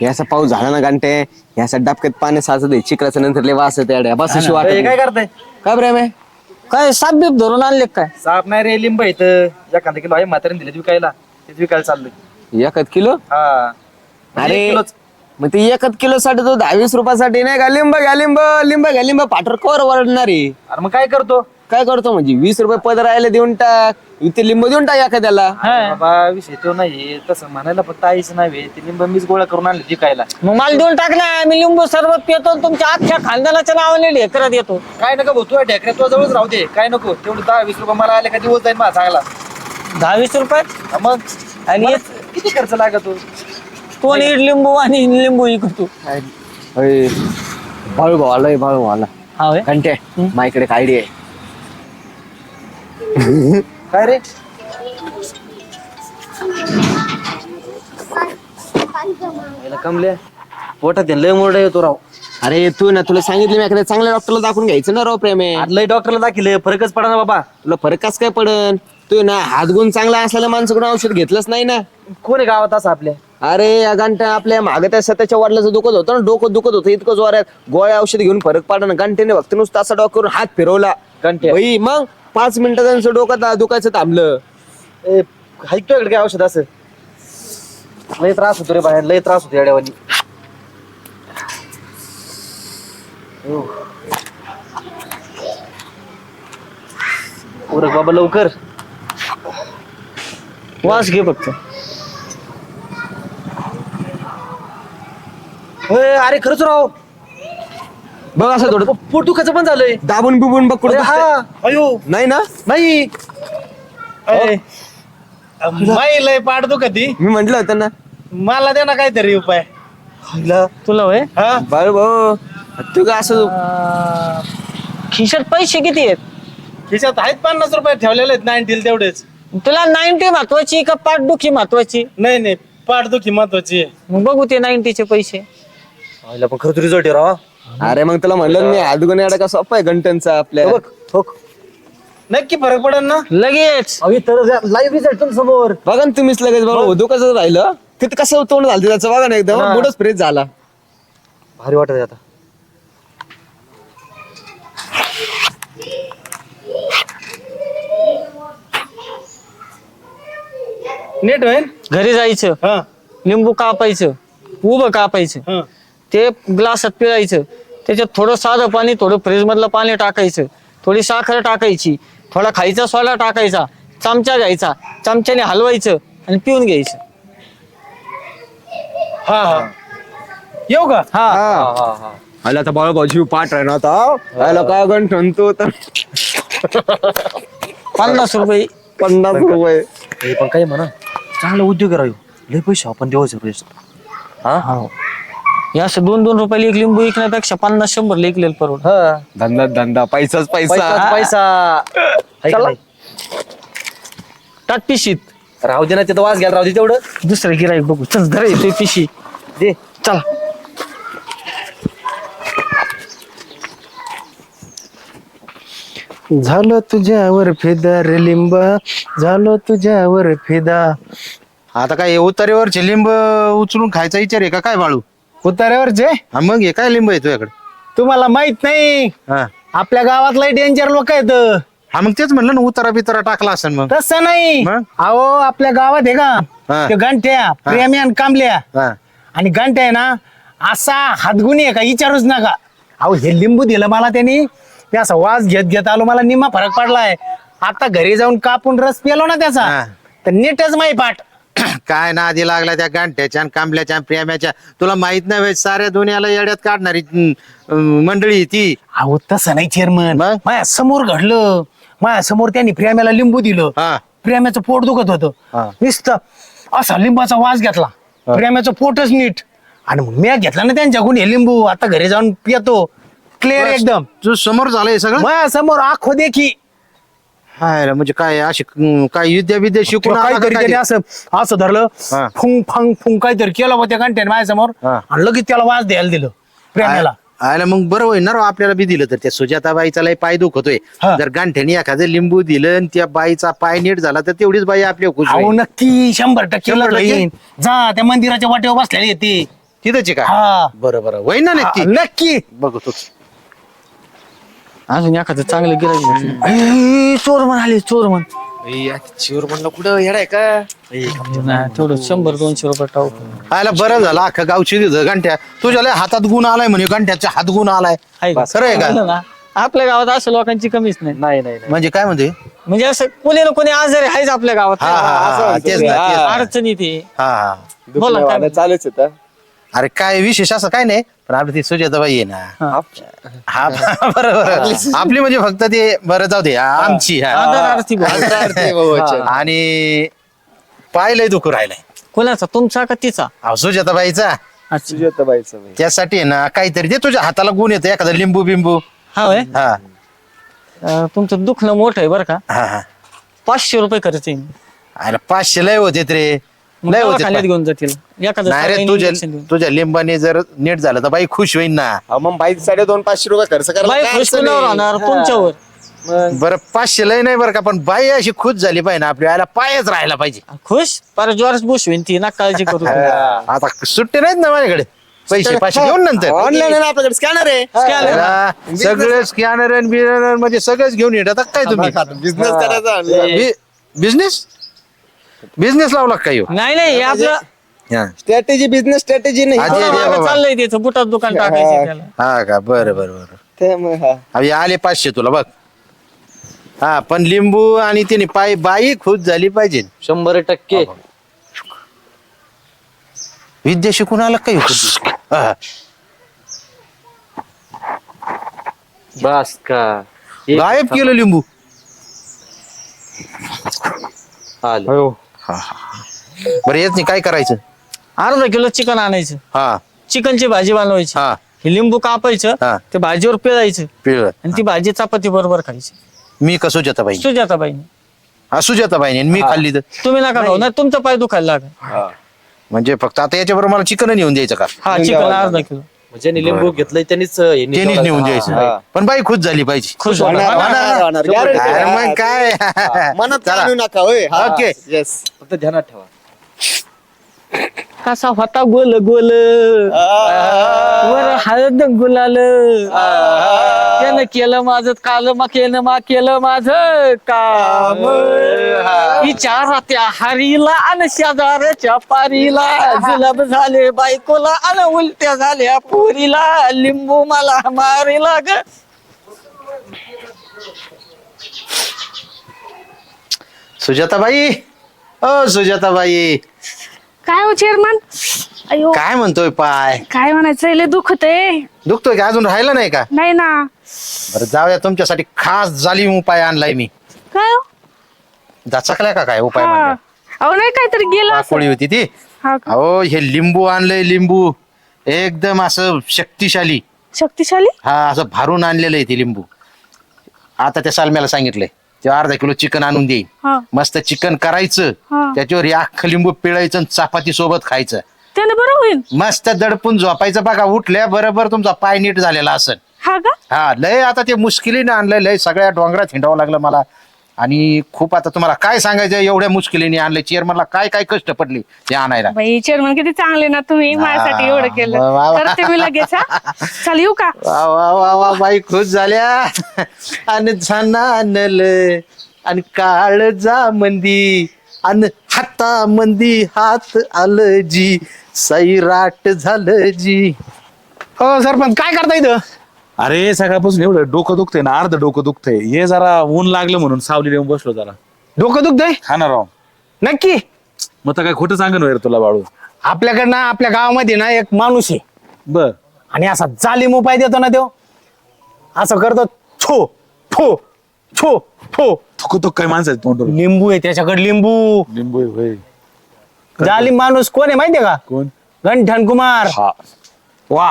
हे असं पाऊस झाला ना घंटे हे असं डबक्यात पाणी साचत आहे. चिखलाचं नंतर लय वास येते अड्या बस अशी वाटत काय करताय? काय प्रेम आहे काय साप बीप धरून आणले काय? साप नाही रे लिंब इथं एखादा किलो आहे म्हातारीने दिले विकायला. ते विकायला चाललंय. एकच किलो? हा. अरे एक किलोच. मग ते एकच किलो साठी तो दहा वीस रुपयासाठी नाही का लिंब घ्या लिंब लिंब घ्या लिंब पाठर कवर वरडणारी अरे मग काय करतो? काय करतो म्हणजे? वीस रुपये पद राहिले देऊन टाक. इथे लिंब देऊन टाक एखाद्याला. बाबा विषय तो नाही तसं म्हणायला फक्त आईच नाही ते लिंब मीच गोळा करून आणले विकायला. मग मला देऊन टाक ना. मी लिंबू सरबत पितो आणि तुमच्या अख्ख्या खानदानाच्या नावाने ढेकरत येतो काय नका भाऊ तुझ्या ढेकऱ्या तुझ्या जवळच राहू दे. काय नको? तेवढं दहा वीस रुपये मला आले का दिवस जाईल मला चांगला. दहा वीस रुपये? हा मग? आणि किती खर्च लागतो? तो नीट लिंबू आणि लिंबू इकतो बाळू भाऊ आलाय बाळू भाऊ आला हा होय? घंटे. माझ्याकडे एक आयडिया आहे. काय रे? याला कमल्या पोटात आहे, लय मोरडा येतो राव. अरे तू ना तुला सांगितलं मी एखाद्या चांगल्या डॉक्टरला दाखवून घ्यायचं ना राव प्रेम आहे. आज लय डॉक्टरला दाखिले फरकच पडा ना बाबा. तुला फरक कस काय पडन? तू ना हातगुण चांगला असलेल्या माणसाकडून औषध घेतलंच नाही ना. कोण आहे गावात असं आपल्या? अरे या घंटा आपल्या मागे त्या सत्याच्या वडिलाचं दुखत होतं ना डोकं दुखत होतं इतकं जोरात. गोळ्या औषध घेऊन फरक पडला ना घंटेने फक्त नुसतं असा डॉक्टर हात फिरवला. घंटे बाई मग? पाच मिनिटं त्यांचं डोकं दा- दुखायचं थांबलं. ए, हाय तुझ्याकडे काय औषध असं? लय त्रास होतो रे बाहेर लय त्रास होतो येड्यावानी उरक बाबा लवकर. वास घे फक्त. होय, अरे खरंच राव. बघ असं थोडं. पोट दुखाचं पण झालंय. दाबून बिबून बघ कुठं. हा. अयो. नाही ना? नाही. माई लय पाड दुखती मी म्हंटल होतं ना. मला दे ना काहीतरी उपाय. तुला होय? हा? बाळ भाऊ तू का असं खिशात पैसे किती आहेत? खिशात आहेत पन्नास रुपये ठेवलेले आहेत नाईन्टील तेवढेच. तुला नाईन्टी महत्वाची का पाठदुखी महत्वाची? नाही नाही. पाठदुखी महत्वाची आहे. मग बघू ते नाईन्टीचे पैसे. आईला पण खरंच रिझल्ट आहे राव अरे मग तुला म्हणलं मी हातगुण येडा का सोपा आहे घंटनचा आपल्या? बघ ठोक. नक्की फरक पडेल ना? लगेच. तर लाईव्ह रिझल्ट तुम समोर. बघा ना तुम्हीच लगेच बघा दुखाचं राहिलं. तिथं कसं तोंड झालं त्याचं बघा ना एकदम बुडच फ्रेश झाला. भारी वाटत आहे आता. नीट होईल घरी जायचं. हा. लिंबू कापायचं. उभं कापायचं. हा. ते ग्लासात पिळायचं. त्याच्यात थोडं साधं पाणी थोडं फ्रीज मधलं पाणी टाकायचं. थोडी साखर टाकायची. थोडा खायचा सोडा टाकायचा. चमचा घ्यायचा. चमच्याने हलवायचं आणि पिऊन घ्यायचं. हा हा. येऊ का? हा. हा. हा आला तर बाळा भाऊ पाठ राहणार आता. आला काय गंठन तो तर. पन्नास रुपये. पन्नास रुपये. हे पण काय म्हणा. चांगला उद्योग राहू लय पैसे आपण देवाचे पैसे. हा. हो हे असं दोन दोन रुपयाला एक लिंबू विकण्यापेक्षा पन्नास शंभर लेखलेलं परवड हा. धंदा धंदा पैसाच पैसा. पैसा पैसा. हाय का नाही? टाक पिशीत राहू दे ना तिथं वास घ्यायला राहू दे तेवढं. दुसरं गिराईक बघू. चल धर येतोय पिशी. दे. चला. झालो तुझ्यावर फिदा रे लिंब झालो तुझ्यावर फिदा. आता काय उतार्यावरचे लिंब उचलून खायचा विचार आहे का? काय बाळू? उतार्यावरचे हा मग हे काय लिंब आहे तुझ्याकडे? तुम्हाला माहीत नाही. हा. आपल्या गावात लय डेंजर लोक आहेत. हा मग तेच म्हणलं ना उतारा बितारा टाकला असेल मग. तसं नाही. मग? अहो आपल्या गावात आहे हा. का? ते गंठ्या प्रेमी आणि कांबल्या. हा. आणि घंटा आहे ना असा हातगुणी आहे का? विचारूच नका. अहो हे लिंबू दिलं मला त्यांनी. मी असा वास घेत घेत आलो मला निम्मा फरक पडलाय. आता घरी जाऊन कापून रस पिलो ना त्याचा. हा. तर नीटच माही पाठ. काय ना आधी लागला त्या गांठ्याच्या आणि कांबल्याच्या आणि प्रेम्याच्या तुला माहीत नाही व्हय, साऱ्या दुनियाला येड्यात काढणारी अं, मंडळी ती. अहो तसं नाही चेअरमन मग? माझ्यासमोर घडलं. माझ्यासमोर त्यांनी प्रेम्याला लिंबू दिलं. हा. प्रेम्याचं पोट दुखत होतं. नुसतं असा लिंबाचा वास घेतला. प्रेम्याचं पोटच नीट. आणि मग मी घेतला ना त्यांच्याकडून हे लिंबू. आता घरी जाऊन पितो क्लिअर एकदम. समोर झालंय सगळं? माझ्यासमोर आखो देखी. हाय रे, म्हणजे काय अशी काय विद्या विद्या शिकून आला का काहीतरी काय? त्याने असं असं धरलं हा. फुंग फंग फुंग काहीतरी केलं होत्या घंट्याने माझ्यासमोर हा. आणि लगेच त्याला वास द्यायला दिलं प्रेमाला आयला मग बरं होईल ना राव आपल्याला बी दिलं तर त्या सुजाताबाईचा लय पाय दुखतोय हा. जर गांठ्याने एखादं लिंबू दिलं आणि त्या बाईचा पाय नीट झाला तर तेवढीच बाई आपल्या खुश अहो होईल. नक्की शंभर टक्के शंभर टक्के? येईन जा त्या मंदिराच्या वाटेवर बसलेली येते तिथंच आहे का हा बरं बरं होईन ना नक्की नक्की बघतो अजून एखादं चांगलं गिराईक चोर म्हण आले चोर म्हण. शिवर म्हणलं कुठं? येडाय का? तेवढं शंभर दोनशे रुपये टाकू. आयला बरं झालं अख्खा गावची तिथं घंट्या. तुझ्या लय हातात गुण आलाय म्हणे घंट्याच्या हात गुण आलाय? खरं आहे का? ना? आपल्या गावात असं लोकांची कमीच नाही. नाही नाही. म्हणजे काय म्हणते? म्हणजे असं कोणी ना कोणी आजारी आहेच आपल्या गावात. हा हा, हा हा, तेच ना तेच ना. अडचणी ते हा हा. बोला काय? चालूच आहे अरे काय विशेष असं काय नाही पण आपली ती सुजाताबाई आहे ना. हा. बरोबर. आपली म्हणजे फक्त ते बरं जाऊ दे आमची हा. आदरार्थी. आणि पायलंय दुखू राहिलाय. कोणाचा? तुमचा का तिचा? अहो, सुजाताबाईचा. अच्छा. सुजाताबाईचं बाई. त्यासाठी आहे ना काहीतरी ते तुझ्या हाताला गुण येतो एखादा लिंबू बिंबू. हा होय? हा. अं, तुमचं दुखणं मोठं आहे बरं का. हा हा. पाचशे रुपये खर्च येईल. अरे पाचशे लय होते रे. मग लय होते दवाखान्यात घेऊन जातील? एखादं नाही रे सकाळी तुझ्या injection देऊन. तुझ्या लिंबाने जर नीट झालं तर बाई खुश होईन ना. अहो, मग बाई साडे दोन पाचशे रुपये खर्च करायला बाई काय खुश अडचण कुणावर आहे? राहणार. तुमच्यावर. मग बरं पाचशे लय नाही बरं का पण बाई अशी खुश झाली पाहिजे ना आपल्या आयला पायच राहायला पाहिजे. खुश? पर जॉर्ज बुश होईन ती ना काळजी करू. तुम्ही. आता सुट्टे नाहीत ना माझ्याकडे? पैसे पाचशे घेऊन नंतर. ऑनलाईन आहे ना आपल्याकडे स्कॅनर आहे. Scanner. हा, सगळे स्कॅनर म्हणजे सगळेच घेऊन येतात काय तुम्ही? बिझनेस करायचा. बिझनेस बिझनेस लावला का काय ह्यो? नाही नाही हे आपलं हा. स्ट्रॅटेजी बिझनेस स्ट्रॅटेजी नाही. आजी- बाबा. चाललंय त्याचं बुटात दुकान टाकायचं त्याला. हा का? बरं बरं बरं. त्यामुळे हा. अभि आले पाचशे तुला बघ. हा पण लिंबू आणि तिने पाय बाई खुश झाली पाहिजे. शंभर टक्के. विद्या शिकून आला काही हा. बस का? एक गायब केलं लिंबू. आलं. बरं येत नाही काय करायचं? अर्धा किलो चिकन आणायचं. हा. चिकनची भाजी बनवायची. हा. हे लिंबू कापायचं हा. ते भाजीवर पिळायचं. पिळ आणि ती भाजी चपाती बरोबर खायची. मी का सुजाताबाई सुजाताबाईने. हा सुजाताबाई मी खाल्ली तर? तुम्ही नका खाऊ नाही तुमचा पाय दुखायला लागा म्हणजे फक्त आता याच्याबरोबर मला चिकन नेऊन द्यायचं का? हा चिकन अर्धा किलो. ज्यांनी लिंबू घेतलंय त्यांनीच हे त्यांनीच. नेऊन द्यायचं. पण बाई खुश झाली पाहिजे. खुश होणार, होणार. होणार, होणार. Guarantee. अरे मग काय? मनात चला. आणू नका होय. येस फक्त ध्यानात ठेवा. कसा होता गोल गोल. वर हळद गुलाल त्यानं केलं माझं काल मा केलं मा केलं माझं काम. विचारा त्या हरीला आणि शेजाऱ्याच्या पारीला. जुलाब झाले बायकोला आणि उलट्या झाल्या पुरीला. लिंबू मला मारीला ग सुजाताबाई. ओ सुजाताबाई. काय हो चेअरमन अयो. काय म्हणतोय पाय? काय म्हणायचं लय दुःख होतंय दुखतोय का? अजून राहिला नाही का? नाही ना. बरं जाऊया. तुमच्यासाठी खास जालीम उपाय आणलाय मी. काय हो? का काय उपाय हा. अहो नाही काहीतरी गेलं असेल. पाकोळी होती ती. हा का? अहो हे लिंबू आणलंय लिंबू. एकदम असं शक्तिशाली. शक्तिशाली? हा असं भारून आणलेलं आहे ते लिंबू. आता त्या सालम्याला सांगितलंय. ते अर्धा किलो चिकन आणून देईन. हा. मस्त चिकन करायचं हा. त्याच्यावर हे अख्खं लिंबू पिळायचं आणि चपाती सोबत खायचं. त्याने बरं होईल. मस्त दडपून झोपायचं बघा उठल्या बरोबर तुमचा पाय नीट झालेला असेल हा का? हा लय आता ते मुश्किलीने आणलंय लय सगळ्या डोंगरात हिंडावं लागलं मला. आणि खूप आता तुम्हाला काय सांगायचं एवढ्या मुश्किलीने आणलंय चेअरमनला काय काय कष्ट पडले ते आणायला? बाई चेअरमन किती चांगले ना तुम्ही. माझ्यासाठी एवढं वा, केलं वा, मी लगेच हा? चल येऊ का? वा वा वा वा बाई खुश झाल्या. आणि झानानल आणि काळ जा मंदी. आणि हाता मंदी हात आलं जी सैराट झालं जी हो सरपंच काय करता इथं? अरे सकाळपासून एवढं डोकं दुखतंय ना अर्ध डोकं दुखतंय. हे जरा ऊन लागलं म्हणून सावली येऊन बसलो जरा. डोकं दुखतंय? हा ना राव. नक्की. मग तर काय खोटं सांगन वगैरे तुला बाळू. आपल्याकडनं आपल्या गावामध्ये ना एक माणूस आहे. बर. आणि असा जालीम उपाय देतो ना तो असं करतो छो छो छो छो थुक थुक काय माणसं आहेत तोंडवर लिंबू आहे त्याच्याकडे लिंबू. लिंबू आहे, होय. जालीम माणूस कोण आहे माहितीये का? कोण? गंठन कुमार. हा. वा.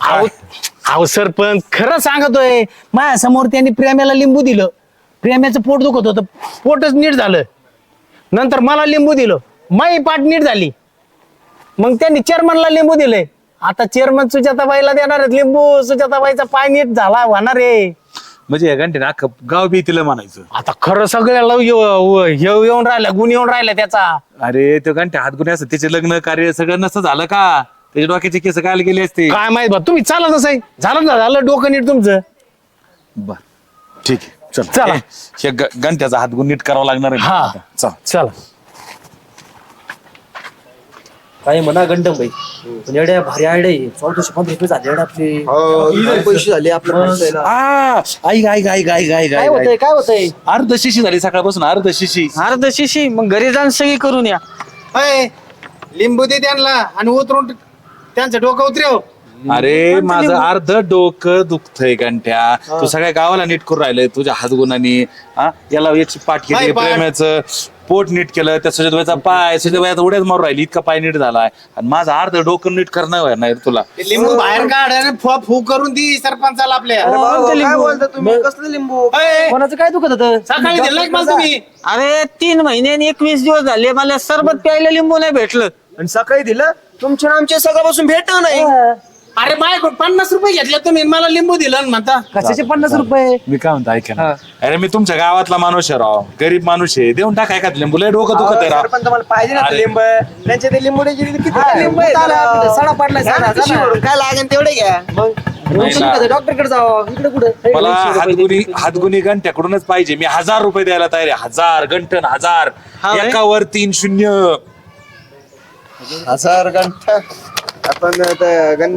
अहो अहो सरपंच खरं सांगतोय. माझ्यासमोर त्यांनी प्रेम्याला लिंबू दिलं. प्रेम्याचं पोट दुखत होतं. पोटच नीट झालं. नंतर मला लिंबू दिलं. माई पाठ नीट झाली. मग त्यांनी चेअरमनला लिंबू दिले. आता चेअरमन सुजाताबाईला देणार आहेत लिंबू. सुजाताबाईचा पाय नीट झाला होणार आहे. म्हणजे या घंटेने अख्खं गाव बी तिला म्हणायचं. आता खरं सगळ्याला येऊ- येऊ- येऊन राहिला गुण येऊन राहिला त्याचा. अरे तो घंटे हातगुणे असं त्याचे लग्न कार्य सगळं नसतं झालं का? त्याच्या डोक्याचे केस काय गेले असते? काय माहीत बा तुम्ही चाला तसं आहे झालं ना झालं डोकं नीट तुमचं. बर ठीक आहे चल. चला. हे ग- हात गुण नीट करावा लागणार आहे. हा. चल. चला. काय म्हणा गंडम बाई? पण एवढ्या भारी आयडिया आहे. चौदाशे पंधरा रुपये झाले एवढे आपले. हो, पैसे झाले आपल्या पैशाला. आ, ऐक ऐक ऐक ऐक ऐक काय ऐक होतंय काय होतंय? अर्ध शिशी झाली सकाळपासून अर्ध शिशी. अर्ध शिशी मग घरी जाऊन सगळी करून या. लिंबू दे त्यांना आणि उतरून त्यांचं डोकं उतरव अरे माझं अर्ध डोकं दुखतंय गंठ्या तू सगळ्या गावाला नीट करून राहिलंय तुझ्या हातगुणानी. हा? याला याची पाठ केली? प्रेमाचं पोट नीट केलं त्या सुजतबाईचा पाय सुजतबाईचा उड्याच मारून राहिली इतका पाय नीट झालाय. आणि माझं अर्ध डोकं नीट करणं नाही रे तुला. ते लिंबू बाहेर काढ आणि फुवा फू करून दी सरपंचाला आपल्या. अरे बाबा, काय बोलता तुम्ही? कसलं लिंबू? अय, कोणाचं काय दुखत होतं? सकाळी दिलं का मला तुम्ही? अरे तीन महिने आणि एकवीस दिवस झाले मला सरबत प्यायला लिंबू नाही भेटलं. आणि सकाळी दिलं तुमच्या आणि आमच्या सकाळपासून भेट नाही. अरे माय पन्नास रुपये घेतले तुम्ही? आणि मला लिंबू दिलं आणि म्हणता कशाचे पन्नास रुपये? मी काय म्हणतो ऐका ना. अरे मी तुमच्या गावातला माणूस आहे राव. गरीब माणूस आहे. देऊन टाका एखाद लिंबू. लय डोकं दुखत आहे राव. सरपंच मला पाहिजे ना ते. लिंब. त्यांच्या ते किती लिंब आहे आपलं, सडा घ्या ना. भरून, काय लागेल तेवढे घ्या. नाही ना. डॉक्टरकडे जावं. इकडे कुठे? मला हातगुणी हातगुणी गंठ्याकडूनच पाहिजे. मी हजार रुपये द्यायला तयार आहे. हजार गंठन हजार? एकावर तीन शून्य. हजार घंटा. आपण आता गण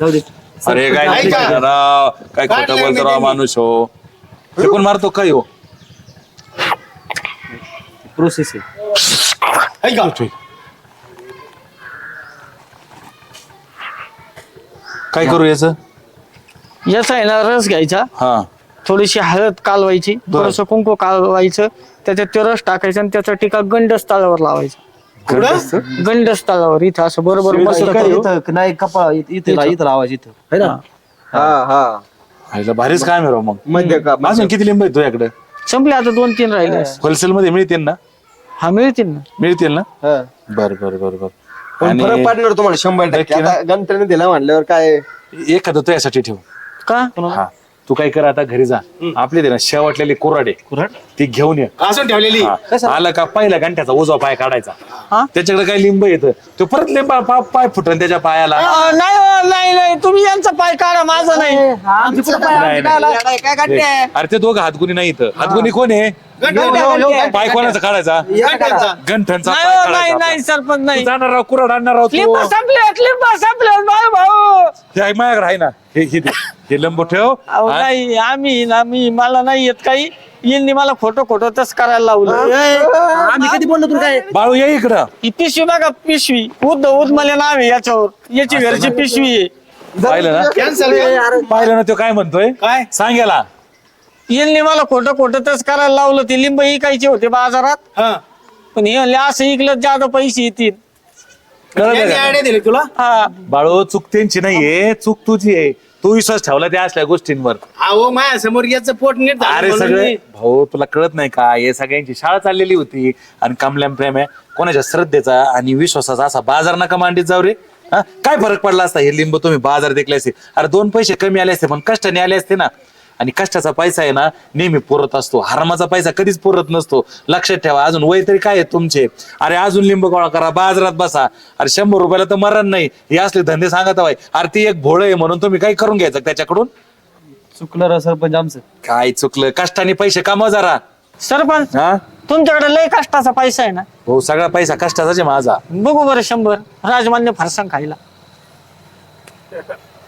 जाऊ दे. अरे काय. नाही राव काय काय खोटं बोलतो राव मी- माणूस हो. फेकून मारतो काय हो प्रोसेस आहे. ऐक? काय करू याच? याचा आहे ना रस घ्यायचा. हा. थोडीशी हळद कालवायची थोडस कुंकू कालवायचं त्याच्यात ते रस टाकायचा आणि त्याचा टिका गंडस्थळावर लावायचा. गंडस्थळावर इथं असं बरोबर मस्त इथं- नाही कपाळ इथं इथं इथं. लावायचं इथं. है ना? हा. हा ह्याला भारीच काय राव मग. मध्य का अजून किती लिंब आहेत तुझ्याकडे? संपले आता दोन तीन राहिले. होलसेल मध्ये मिळतील ना? हा मिळतील ना. मिळतील ना? हा. बर बर बर बर. पण फरक पडणार तुम्हाला शंभर टक्के. नक्की ना? आता दिला म्हणल्यावर काय? एखादं तुझ्यासाठी ठेव. का? हा. तू काय कर आता घरी जा. आपले दे ना शेवटलेले कुराडे कुऱ्हाड? ती घेऊन ये. असून ठेवलेली? हा. आलं का पहिल्या घंट्याचा उजवा पाय काढायचा? त्याच्याकडे काय लिंब येतं? तो परत लिंब पा- पाय फुटन त्याच्या पायाला. अं, नाही हो, नाही नाही. तुम्ही यांचा पाय काढा माझा नाही. काय काढते अरे ते दोघं हातगुणी नाही इथं. हातगुणी कोण आहे? पाय कोणाचा काढायचा? गंठ्यांचा. गंठनचा नाही पाय हो, काढायचा नाही आपला. नाही सरपंच नाही. तू जाणार राव कुराड आणणार राव तू. लिंब संपले लिंब संपले भाऊ. भाऊ आहे माझ्याकडे आहे ना. हे हे दे. हे लिंबू ठेव अहो? नाही आम्ही ना मी मला नाही येत काही. यांनी मला खोटं खोटं तस करायला लावलं. आम्ही कधी बोललो तुला काय? बाळू ये इकडं. ही पिशवी बघा पिशवी. उद्ध उद मला नाव आहे याच्यावर. याची घरची पिशवी आहे. पाहिलं ना? कॅन्सल पाहिलं ना तो काय म्हणतोय? काय? सांगेला यांनी मला खोटं खोटं तस करायला लावलं. ते लिंब इकायचे होते बाजारात. हा. पण हे म्हणले असं इकलं जादा पैसे येतील. कळलं यांनी का? आयडिया दिली तुला? हा. बाळू चूक त्यांची नाहीये. चूक तुझी आहे. तू विश्वास ठेवला त्या असल्या गोष्टींवर. अहो माझ्यासमोर याचं पोट नीट झालं अरे म्हणून सगळे मी- भाऊ तुला कळत नाही का? हे सगळ्यांची शाळा चाललेली होती आणि कमल्याम प्रेम आहे. कोणाच्या श्रद्धेचा आणि विश्वासाचा असा बाजार नका मांडीत जाऊ रे. हा? काय फरक पडला असता हे लिंब तुम्ही बाजार देखले असते? अरे दोन पैसे कमी आले असते पण कष्टाने आले असते ना. आणि कष्टाचा पैसा आहे ना नेहमी पुरत असतो. हरमाचा पैसा कधीच पुरत नसतो. लक्षात ठेवा अजून वय तरी काय आहे तुमचे? अरे अजून लिंब गोळा करा बाजारात बसा. अरे शंभर रुपयाला तर मरण नाही. हे असले धंदे सांगत हवाय. अरे ती एक भोळ आहे म्हणून तुम्ही काही करून घ्यायचं त्याच्याकडून? चुकलं रा सरपंच आमचं. काय चुकलं? कष्टाने पैसे कमव जरा. सरपंच हा? तुमच्याकडे लय कष्टाचा पैसा आहे ना. भाऊ सगळा पैसा कष्टाचाच आहे माझा. बघू बरं शंभर. राजमान्य फरसाण खायला.